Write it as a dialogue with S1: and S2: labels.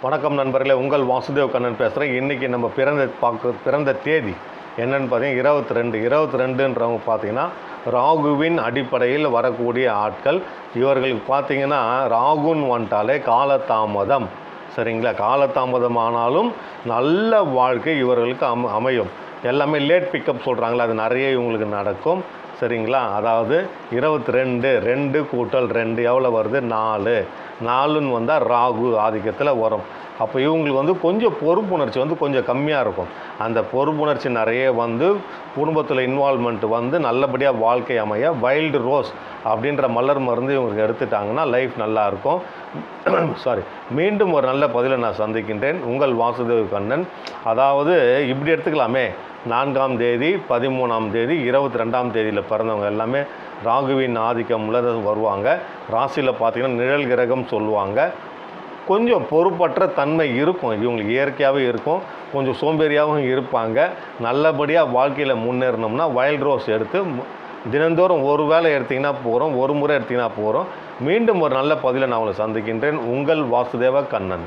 S1: வணக்கம் நண்பர்களே உங்கள் வாசுதேவ் கண்ணன் பேசுகிறேன் இன்றைக்கி நம்ம பிறந்த பார்க்க பிறந்த தேதி என்னென்னு பார்த்தீங்கன்னா இருபத்தி ரெண்டு இருபத்தி ரெண்டுன்றவங்க பார்த்தீங்கன்னா ராகுவின் அடிப்படையில் வரக்கூடிய ஆட்கள். இவர்களுக்கு பார்த்தீங்கன்னா ராகுன்னு வந்துட்டாலே காலதாமதம். சரிங்களா? காலதாமதம் ஆனாலும் நல்ல வாழ்க்கை இவர்களுக்கு அம அமையும். எல்லாமே லேட் பிக்கப் சொல்கிறாங்களா அது நிறைய இவங்களுக்கு நடக்கும். சரிங்களா? அதாவது இருபத்தி ரெண்டு ரெண்டு கூட்டல் ரெண்டு எவ்வளோ வருது? நாலு. நாலுன்னு வந்தால் ராகு ஆதிக்கத்தில் வரும். அப்போ இவங்களுக்கு வந்து கொஞ்சம் பொறுப்புணர்ச்சி வந்து கொஞ்சம் கம்மியாக இருக்கும். அந்த பொறுப்புணர்ச்சி நிறைய வந்து குடும்பத்தில் இன்வால்மெண்ட் வந்து நல்லபடியாக வாழ்க்கை அமைய வைல்டு ரோஸ் அப்படின்ற மலர் மருந்து இவங்களுக்கு எடுத்துட்டாங்கன்னா லைஃப் நல்லாயிருக்கும் சாரி மீண்டும் ஒரு நல்ல பதிலை நான் சந்திக்கின்றேன். உங்கள் வாசுதேவ் கண்ணன். அதாவது இப்படி எடுத்துக்கலாமே. நான்காம் தேதி பதிமூணாம் தேதி இருபத்தி ரெண்டாம் தேதியில் பிறந்தவங்க எல்லாமே ராகுவின் ஆதிக்கம் உள்ளது வருவாங்க. ராசியில் பார்த்தீங்கன்னா நிழல் கிரகம் சொல்லுவாங்க. கொஞ்சம் பொறுப்பற்ற தன்மை இருக்கும். இவங்களுக்கு இயற்கையாகவே இருக்கும். கொஞ்சம் சோம்பேறியாகவும் இருப்பாங்க. நல்லபடியாக வாழ்க்கையில் முன்னேறணும்னா வைல்ட் ரோஸ் எடுத்து தினந்தோறும் ஒரு வேளை எடுத்திங்கன்னா போகிறோம் ஒரு முறை எடுத்திங்கன்னா போகிறோம் மீண்டும் ஒரு நல்ல பதிலை நான் உங்களை சந்திக்கின்றேன். உங்கள் வாசுதேவ கண்ணன்.